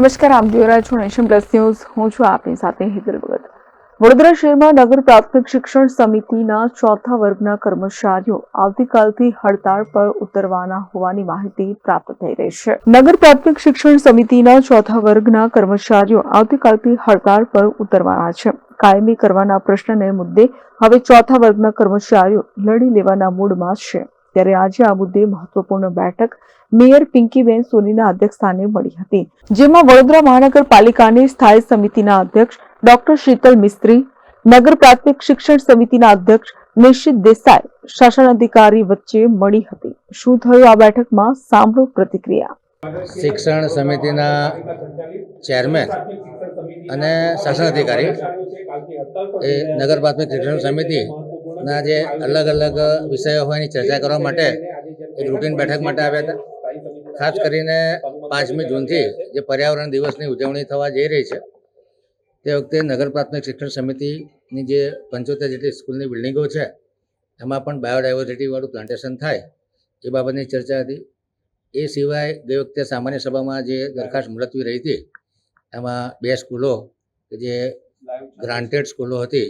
નમસ્કાર, આપ જોઈ રહ્યા છો નેશન પ્લસ ન્યૂઝ. હું છું આપની સાથે હિતલ ભગત. વડોદરા શહેરમાં નગર પ્રાથમિક શિક્ષણ સમિતિના ચોથા વર્ગના કર્મચારીઓ આવતીકાલથી હડતાળ પર ઉતરવાના હોવાની માહિતી પ્રાપ્ત થઈ રહી છે. નગર પ્રાથમિક શિક્ષણ સમિતિના ચોથા વર્ગના કર્મચારીઓ આવતીકાલથી હડતાળ પર ઉતરવાના છે. કાયમી કરવાના પ્રશ્નને મુદ્દે હવે ચોથા વર્ગના કર્મચારીઓ લડી લેવાના મૂડમાં છે. ત્યારે આજે આ મુદ્દે મહત્વપૂર્ણ બેઠક મેયર પિંકીબેન સોનીના અધ્યક્ષસ્થાને મળી હતી, જેમાં વડોદરા મહાનગરપાલિકાની સ્થાયી સમિતિના અધ્યક્ષ ડોક્ટર શીતલ મિસ્ત્રી, નગર પ્રાથમિક શિક્ષણ સમિતિના અધ્યક્ષ નિશ્ચિત દેસાઈ, શાસન અધિકારી વચ્ચે મળી હતી. શું થયું આ બેઠકમાં? સાંભળો પ્રતિક્રિયા. શિક્ષણ સમિતિના ચેરમેન અને શાસન અધિકારી એ નગર પ્રાથમિક શિક્ષણ સમિતિના જે અલગ અલગ વિષયો હોય એની ચર્ચા કરવા માટે એક રૂટીન બેઠક માટે આવ્યા હતા. ખાસ કરીને પાંચમી જૂનથી જે પર્યાવરણ દિવસની ઉજવણી થવા જઈ રહી છે, તે વખતે નગર પ્રાથમિક શિક્ષણ સમિતિની જે પંચોતેર જેટલી સ્કૂલની બિલ્ડિંગો છે, એમાં પણ બાયોડાયવર્સિટીવાળું પ્લાન્ટેશન થાય, એ બાબતની ચર્ચા હતી. એ સિવાય ગઈ વખતે સામાન્ય સભામાં જે દરખાસ્ત મુલતવી રહી હતી, એમાં બે સ્કૂલો કે જે ગ્રાન્ટેડ સ્કૂલો હતી,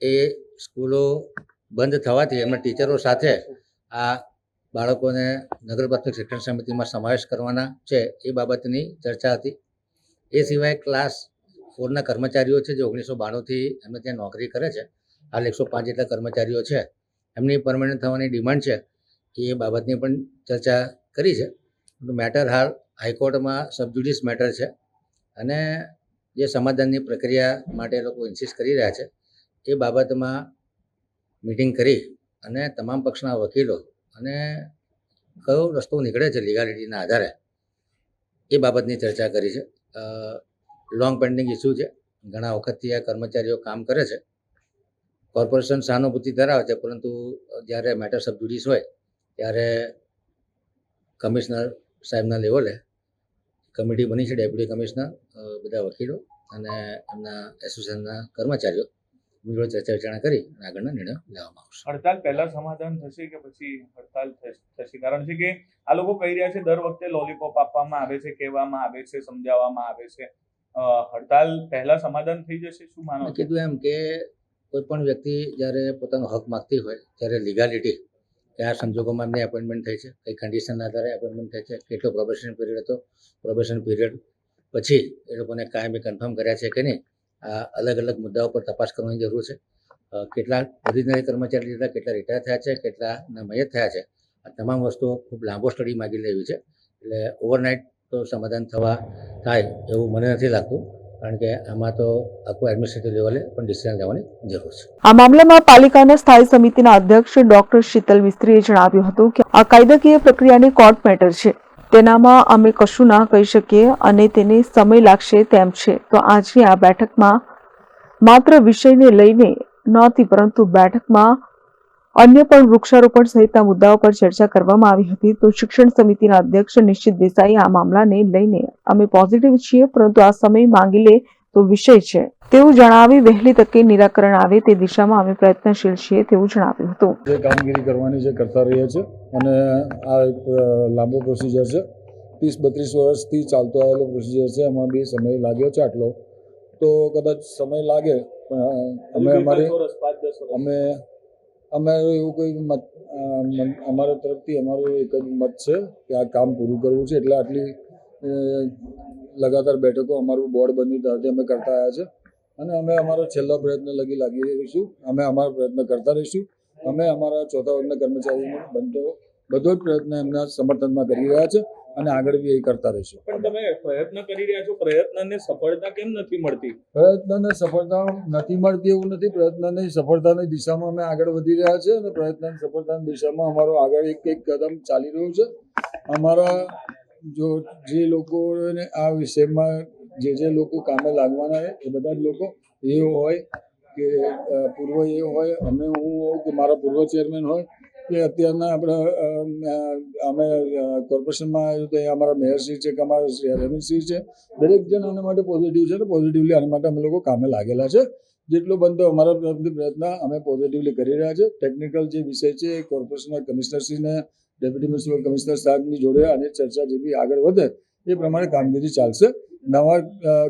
એ સ્કૂલો બંધ થવાથી એમના ટીચરો સાથે આ બાળકોને નગર પ્રાથમિક શિક્ષણ સમિતિમાં સમાવેશ કરવાના છે એ બાબતની ચર્ચા હતી. એ સિવાય ક્લાસ ફોરના કર્મચારીઓ છે જે ઓગણીસો બાણુંથી એમને ત્યાં નોકરી કરે છે. હાલ એકસો પાંચ જેટલા કર્મચારીઓ છે. એમની પરમનન્ટ થવાની ડિમાન્ડ છે એ બાબતની પણ ચર્ચા કરી છે. મેટર હાલ હાઈકોર્ટમાં સબજુડિસ મેટર છે. અને જે સમાધાનની પ્રક્રિયા માટે લોકો ઇન્સિસ્ટ કરી રહ્યા છે. એ બાબતમાં મિટિંગ કરી અને તમામ પક્ષના વકીલો અને કયો રસ્તો નીકળે છે લીગાલિટીના આધારે એ બાબતની ચર્ચા કરી છે. લોંગ પેન્ડિંગ ઇસ્યુ છે. ઘણા વખતથી આ કર્મચારીઓ કામ કરે છે. કોર્પોરેશન સહાનુભૂતિ ધરાવે છે, પરંતુ જ્યારે મેટર સબ સબજુડિસ હોય, ત્યારે કમિશનર સાહેબના લેવલે કમિટી બની છે ડેપ્યુટી કમિશનર બધા વકીલો અને એમના એસોસિએશનના કર્મચારીઓ. એમની ચર્ચા કરી અને આગળના નિર્ણય લેવામાં આવશે. હડતાલ પહેલા સમાધાન થશે કે પછી હડતાલ થશ- કારણ છે કે આ લોકો કહી રહ્યા છે દર વખતે લોલીપોપ આપવામાં આવે છે કહેવામાં આવે છે સમજાવવામાં આવે છે. હડતાલ પહેલા સમાધાન થઈ જશે? શું માનો કીધું એમ કે કોઈ પણ વ્યક્તિ જ્યારે પોતાનો હક માગતી હોય ત્યારે લીગાલિટી કયા સંજોગોમાં એમની એપોઇન્ટમેન્ટ થઈ છે કઈ કન્ડિશનના આધારે એપોઇન્ટમેન્ટ થઈ છે કેટલો પ્રોબેશન પીરિયડ હતો પ્રોબેશન પીરિયડ પછી એ લોકોને કાયમી કન્ફર્મ કર્યા છે કે નહીં અલગ અલગ મુદ્દાઓ પર તપાસ કરવાની જરૂર છે. કેટલા ઓરિજિનલ કર્મચારી લીધા, કેટલા રિટાયર થયા છે કેટલાના મયત થયા છે. આ તમામ વસ્તુઓ ખૂબ લાંબો સ્ટડી માગી લેવી છે. એટલે ઓવરનાઇટ તો સમાધાન થવા થાય એવું મને નથી લાગતું, કારણ કે આમાં તો આખું એડમિનિસ્ટ્રેટિવ લેવલે પણ ડિસિઝન લેવાની જરૂર છે. આ મામલામાં પાલિકાના સ્થાયી સમિતિના અધ્યક્ષ ડોક્ટર શીતલ મિસ્ત્રીએ જણાવ્યું હતું કે આ કાયદાકીય પ્રક્રિયાની કોર્ટ મેટર છે. તેનામાં અમે કશું ના કહી શકીએ અને તેને સમય લાગશે તેમ છે. તો આજની આ બેઠકમાં માત્ર વિષયને લઈને નહોતી, પરંતુ બેઠકમાં અન્ય પણ વૃક્ષારોપણ સહિતના મુદ્દાઓ પર ચર્ચા કરવામાં આવી હતી. તો શિક્ષણ સમિતિના અધ્યક્ષ નિશ્ચિત દેસાઈ આ મામલાને લઈને અમે પોઝિટિવ છીએ, પરંતુ આ સમય માંગી લે તો વિષય છે. તેવું જણાવી વહેલી તકે નિરાકરણ આવે તે દિશામાં અમે પ્રયત્નશીલ છીએ તેવું જણાવ્યું હતું. જે કામગીરી કરવાની છે કરતા રહીએ છીએ અને આ એક લાંબો પ્રોસિજર છે. ત્રીસ બત્રીસ વર્ષથી ચાલતો આવેલો પ્રોસિજર છે. એમાં બી સમય લાગ્યો છે આટલો. તો કદાચ સમય લાગે અમે અમારી વર્ષ. અમે એવું કોઈ મત અમારા તરફથી અમારું એક જ મત છે કે આ કામ પૂરું કરવું છે. એટલે આટલી લગાતાર બેઠકો અમારું બોર્ડ બન્યું ત્યારથી અમે કરતા આવ્યા છે. અને અમે અમારો છેલ્લો પ્રયત્ન લગી લાગી રહીશું. અમે અમારો પ્રયત્ન કરતા રહીશું. અમે અમારા ચોથા વર્ગના કર્મચારીઓને બનતો બધો જ પ્રયત્ન એમના સમર્થનમાં કરી રહ્યા છે અને આગળ બી એ કરતા રહીશું. પણ તમે પ્રયત્ન કરી રહ્યા છો. પ્રયત્નને સફળતા કેમ નથી મળતી? પ્રયત્નને સફળતા નથી મળતી એવું નથી. પ્રયત્નની સફળતાની દિશામાં અમે આગળ વધી રહ્યા છે અને પ્રયત્નની સફળતાની દિશામાં અમારો આગળ એક એક કદમ ચાલી રહ્યું છે. અમારા જો જે લોકોને આ વિષયમાં જે જે લોકો કામે લાગવાના છે, એ બધા જ લોકો એ હોય કે પૂર્વ એ હોય, અમે હું હોઉં કે મારા પૂર્વ ચેરમેન હોય કે અત્યારના આપણે અમે કોર્પોરેશનમાં આવ્યું તો અમારા મેયરશ્રી છે કે અમારા રેવન્યુશ્રી છે, દરેક જણ આના માટે પોઝિટિવ છે ને પોઝિટિવલી આના માટે અમે લોકો કામે લાગેલા છે. જેટલો બનતો અમારા તરફથી પ્રયત્ન અમે પોઝિટિવલી કરી રહ્યા છે. ટેકનિકલ જે વિષય છે એ કોર્પોરેશનના કમિશનરશ્રીને ડેપ્યુટી મ્યુનિસિપલ કમિશનર સાહેબની જોડે અને ચર્ચા જે બી આગળ વધે, એ પ્રમાણે કામગીરી ચાલશે. નવા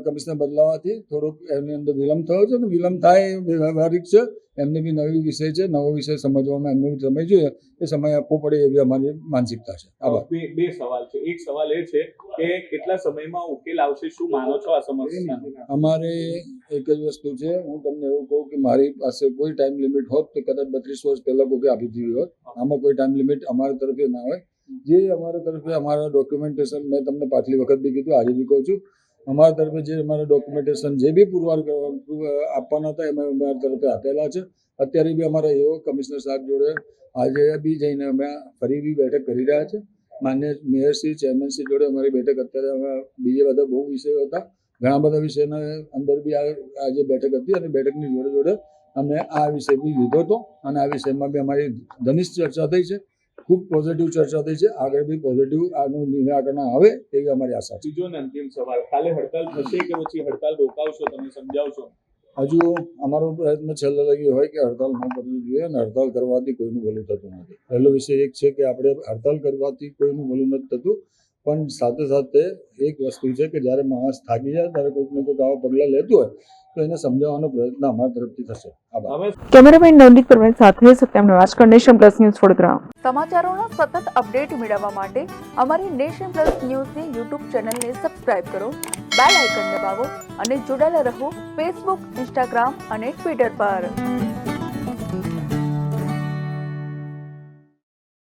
કમિશનર બદલાવાથી થોડોક એમની અંદર વિલંબ થયો છે અને વિલંબ થાય એ વ્યવહારિક છે. એમને બી નવી વિષય છે નવો વિષય સમજવામાં એમને બી સમય જોઈએ. એ સમય આપવો પડે એવી અમારી માનસિકતા છે. આભાર. બે બે સવાલ છે. એક સવાલ એ છે કે કેટલા સમયમાં ઉકેલ આવશે? શું માનો છો આ સમસ્યા અમારે એક જ વસ્તુ છે. હું તમને એવું કહું કે મારી પાસે કોઈ ટાઈમ લિમિટ હોત તો કદાચ બત્રીસ વર્ષ પહેલા કોઈ આપી દીધી હોત આમાં કોઈ ટાઈમ લિમિટ અમારા તરફે ના હોય. જે અમારા તરફે અમારા ડોક્યુમેન્ટેશન મેં તમને પાછલી વખત બી કીધું, આજે બી કહું છું. અમારા તરફે જે અમારા ડોક્યુમેન્ટેશન જે બી પુરવાર આપવાના હતા, એમાં અમારા તરફે આપેલા છે. અત્યારે બી અમારા એઓ કમિશનર સાહેબ જોડે આજે બી જઈને અમે ફરી બી બેઠક કરી રહ્યા છે. માન્ય મેયરશ્રી ચેરમેનશ્રી જોડે અમારી બેઠક અત્યારે અમે બીજા બધા બહુ વિષયો હતા. ઘણા બધા વિષયના અંદર બી આજે બેઠક હતી અને બેઠકની જોડે જોડે અમે આ વિષય બી લીધો હતો. અને આ વિષયમાં બી અમારી ઘનિષ્ઠ ચર્ચા થઈ છે. ખૂબ પોઝિટિવ ચર્ચા થઈ છે. આગળ બી પોઝિટિવ આનું નિરાકરણ આવે એવી અમારી આશા છે. બીજો ને અંતિમ સવાલ કાલે હડતાલ થશે કે પછી હડતાલ રોકાવશો તમે સમજાવશો? હજુ અમારો પ્રયત્ન છેલ્લે લગી હોય કે હડતાલ ન કરવી જોઈએ અને હડતાલ કરવાથી કોઈનું ભલું થતું નથી. પહેલો વિષય એક છે કે આપણે હડતાલ કરવાથી કોઈનું ભલું નથી થતું. પણ સાથે સાથે એક વસ્તુ છે કે જ્યારે માણસ થાકી જાય ત્યારે કોઈક ને કોઈક આવા પગલાં લેતું હોય તો એને સમજાવવાનો પ્રયત્ન અમારા તરફથી થશે. કેમેરામેન નવનીત પરમાર સાથે Satyam Nawajkar nation plus news Vadodara. સમાચારોના સતત અપડેટ મેળવવા માટે અમારી નેશન પ્લસ ન્યૂઝની યુટ્યુબ ચેનલને સબસ્ક્રાઇબ કરો બેલ આઇકન દબાવો અને જોડાયેલા રહો ફેસબુક ઇન્સ્ટાગ્રામ અને ટ્વિટર પર.